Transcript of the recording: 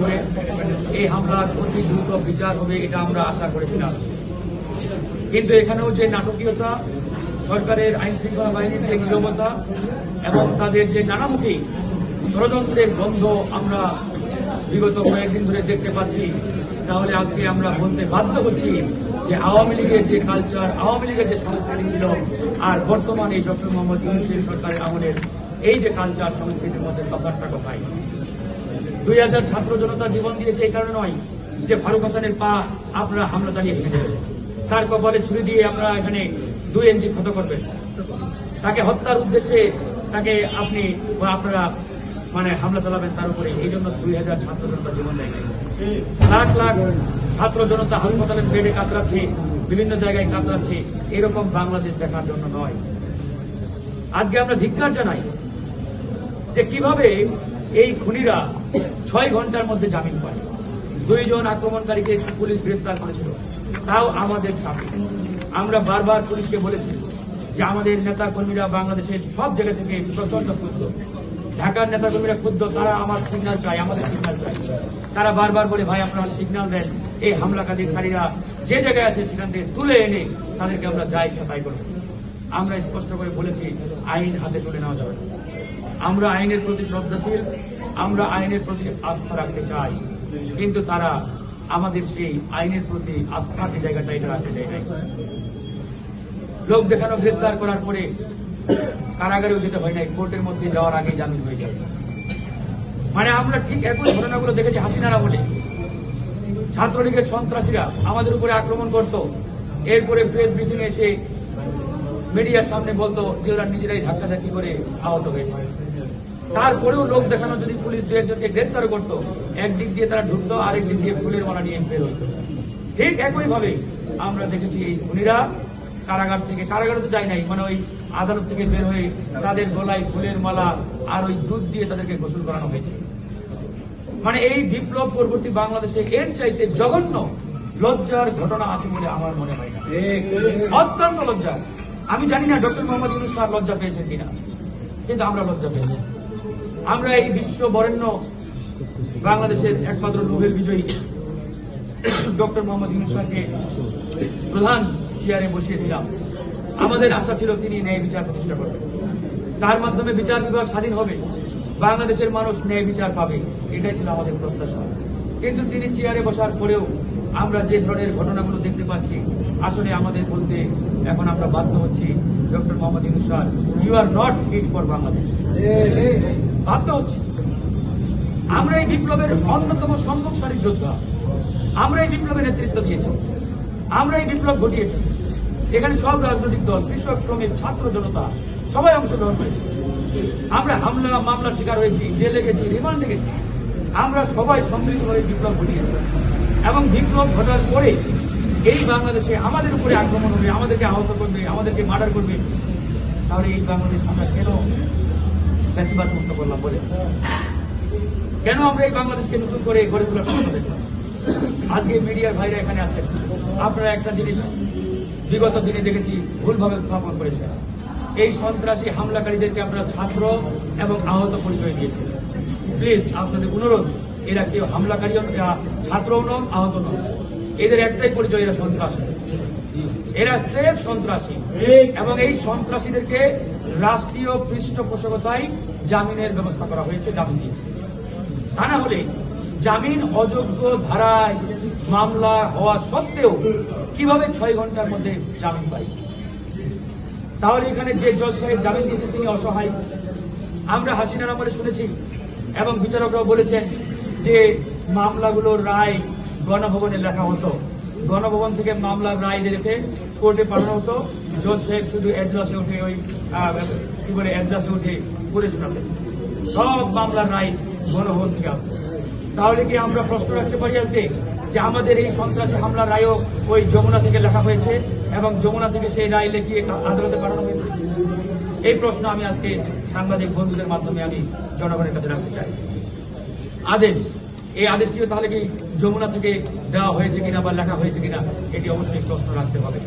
করে এই হামলার অতি দ্রুত বিচার হবে, এটা আমরা আশা করেছিলাম কিন্তু এখানেও যে নাটকীয়তা, সরকারের আইন শৃঙ্খলা বাহিনীর যে নীরবতা এবং তাদের যে নানামুখী ষড়যন্ত্রের গন্ধ আমরা বিগত কয়েকদিন ধরে দেখতে পাচ্ছি, তাহলে আজকে আমরা বলতে বাধ্য হচ্ছি যে আওয়ামী লীগের যে কালচার আওয়ামী লীগের যে সংস্কৃতি ছিল, আর বর্তমান ডক্টর মোহাম্মদ ইউনুসের সরকারের আমলের এই যে কালচার সংস্কৃতির মধ্যে তফাৎটা কোথায়? দুই হাজার ছাত্র জনতা জীবন দিয়েছে এই কারণে নয় যে ফারুক হাসানের পা আপনারা হামলা চালিয়ে ভেঙে দেবেন। তার কপালে ছুরি দিয়ে আমরা এখানে দুই ইঞ্চি ক্ষত করবেন। তাকে হত্যার উদ্দেশ্যে তাকে আপনি আপনারা মানে হামলা চালাবেন তার উপরে। এই জন্য দুই হাজার ছাত্র জনতা জীবন দেয়। লাখ লাখ ছাত্র জনতা হাসপাতালের বেডে কাতরাচ্ছে, বিভিন্ন জায়গায় কাতরাচ্ছে। এরকম বাংলাদেশ দেখার জন্য নয়। আজকে আমরা ধিক্কার জানাই যে কীভাবে এই খুনিরা ছয় ঘণ্টার মধ্যে জামিন পায়। দুইজন আক্রমণকারীকে পুলিশ গ্রেফতার করেছিল, তাও আমাদের চাপে। আমরা বারবার পুলিশকে বলেছি যে আমাদের নেতা কর্মীরা বাংলাদেশের সব জায়গা থেকে প্রচণ্ড ক্ষুদ্র ঢাকার নেতা কর্মীরা ক্ষুদ্র তারা আমার সিগন্যাল চাই আমাদের সিগন্যাল চাই তারা বারবার বলে, ভাই, আপনারা সিগন্যাল দেন। এই হামলাকারীকারীরা যে জায়গায় আছে সেখান থেকে তুলে এনে তাদেরকে আমরা যা ইচ্ছা তাই করব। আমরা স্পষ্ট করে বলেছি, আইন হাতে তুলে নেওয়া যাবে না। আমরা আইনের প্রতি শ্রদ্ধাশীল, আমরা আইনের প্রতি আস্থা রাখতে চাই। কিন্তু তারা আমাদের সেই আইনের প্রতি আস্থা যে জায়গাটা এটা রাখতে দেয় নাই। লোক দেখানো, গ্রেপ্তার করার পরে কারাগারেও যেটা হয় নাই, কোর্টের মধ্যে যাওয়ার আগে জামিন হয়ে যায়। মানে আমরা ঠিক একই ঘটনাগুলো দেখেছি হাসিনারা বলে। ছাত্রলীগের সন্ত্রাসীরা আমাদের উপরে আক্রমণ করত। এরপরে প্রেস ব্রিফিং এসে মিডিয়ার সামনে বলতো যে ওরা নিজেরাই ধাক্কাধাক্কি করে আহত হয়েছে। তারপরেও লোক দেখানো যদি পুলিশ দু একজনকে গ্রেপ্তার করতো, একদিক দিয়ে তারা ঢুকতো আরেক দিক দিয়ে ফুলের মালা নিয়ে বের হতো। ঠিক একইভাবে আমরা দেখেছি এই খুনিরা কারাগার থেকে, কারাগারে তো যায় নাই মানে ওই আদালত থেকে বের হয়ে তাদের গলায় ফুলের মালা আর ওই দুধ দিয়ে তাদেরকে গোসল করানো হয়েছে। মানে এই বিপ্লব পরবর্তী বাংলাদেশে এর চাইতে জঘন্য লজ্জার ঘটনা আছে বলে আমার মনে হয় না। অত্যন্ত লজ্জা আমি জানি না ডক্টর মোহাম্মদ ইউনুস লজ্জা পেয়েছেন কিনা, কিন্তু আমরা লজ্জা পেয়েছি। আমরা এই বিশ্ব বরেণ্য বাংলাদেশের একমাত্র নোবেল বিজয়ী ডক্টর মোহাম্মদ ইউনুস স্যারকে প্রধান চেয়ারে বসিয়েছিলাম। আমাদের আশা ছিল তিনি ন্যায় বিচার প্রতিষ্ঠা করবেন। তার মাধ্যমে বিচার বিভাগ স্বাধীন হবে। বাংলাদেশের মানুষ ন্যায় বিচার পাবে। এটাই ছিল আমাদের প্রত্যাশা। কিন্তু তিনি চেয়ারে বসার পরেও আমরা যে ধরনের ঘটনাগুলো দেখতে পাচ্ছি, আসলে আমাদের বলতে এখন আমরা বাধ্য হচ্ছি, doctor Mohammad Yunus sir you are not fit for Bangladesh বাধ্য হচ্ছি। আমরা এই বিপ্লবের অন্যতম সম্মুখসারী যোদ্ধা। আমরা এই বিপ্লবের নেতৃত্ব দিয়েছি। আমরা এই বিপ্লব ঘটিয়েছি। এখানে সব রাজনৈতিক দল, কৃষক, শ্রমিক, ছাত্র, জনতা, সবাই অংশগ্রহণ করেছে। আমরা হামলা, মামলার শিকার হয়েছি, জেলে গেছি, রিমান্ডে গেছি। আমরা সবাই সম্মিলিত হয়ে বিপ্লব ঘটিয়েছি। এবং বিপ্লব ঘটার পরে এই বাংলাদেশে আমাদের উপরে আক্রমণ হবে, আমাদেরকে আহত করবে, আমাদেরকে মার্ডার করবে। তাহলে এই বাংলাদেশ আমরা কেন ফ্যাসিবাদ মুক্ত করলাম বলে? কেন আমরা এই বাংলাদেশকে নতুন করে গড়ে তোলার স্বপ্ন দেখলাম? আজকে মিডিয়ার ভাইরা এখানে আছেন। আপনারা একটা জিনিস বিগত দিনে দেখেছি, ভুলভাবে উত্থাপন করেছে। এই সন্ত্রাসী হামলাকারীদেরকে আপনারা ছাত্র এবং আহত পরিচয় দিয়েছে। প্লিজ, আপনাদের অনুরোধ, এরা কেউ হামলাকারীও ছাত্রও নন আহত নন এদের একটাই পরিচয় এরা সন্ত্রাসী। এরা স্রেফ সন্ত্রাসী। এবং এই সন্ত্রাসীদেরকে রাষ্ট্রীয় পৃষ্ঠপোষকতায় জামিনের ব্যবস্থা করা হয়েছে জামিন দিয়েছে। তা না হলে জামিন অযোগ্য ধারায় মামলা হওয়া সত্ত্বেও কীভাবে ছয় ঘণ্টার মধ্যে জামিন পাই? তাহলে এখানে যে জজ সাহেব জামিন দিয়েছে তিনি অসহায়। আমরা হাসিনার আমলে শুনেছি এবং বিচারকরাও বলেছেন যে মামলাগুলোর রায় গণভবনে লেখা হতো। গণভবন থেকে মামলার রায় রেখে কোর্টে পাঠানো হতো। জজ সাহেব শুধু এজলাসে উঠে ওই কি বলে, এজলাসে উঠে করে শোনাতেন সব মামলার রায় গণভবন থেকে আসতো। তাহলে কি আমরা প্রশ্ন রাখতে পারি আজকে? যে আমাদের এই সন্ত্রাসী হামলার রায়ও ওই যমুনা থেকে লেখা হয়েছে এবং যমুনা থেকে সেই রায় লিখিয়ে আদালতে পাঠানো হয়েছে? এই প্রশ্ন আমি আজকে সাংবাদিক বন্ধুদের মাধ্যমে আমি জনগণের কাছে রাখতে চাই। আদেশ। এই আদেশটিও তাহলে কি যমুনা থেকে দেওয়া হয়েছে কিনা বা লেখা হয়েছে কিনা, এটি অবশ্যই প্রশ্ন রাখতে হবে।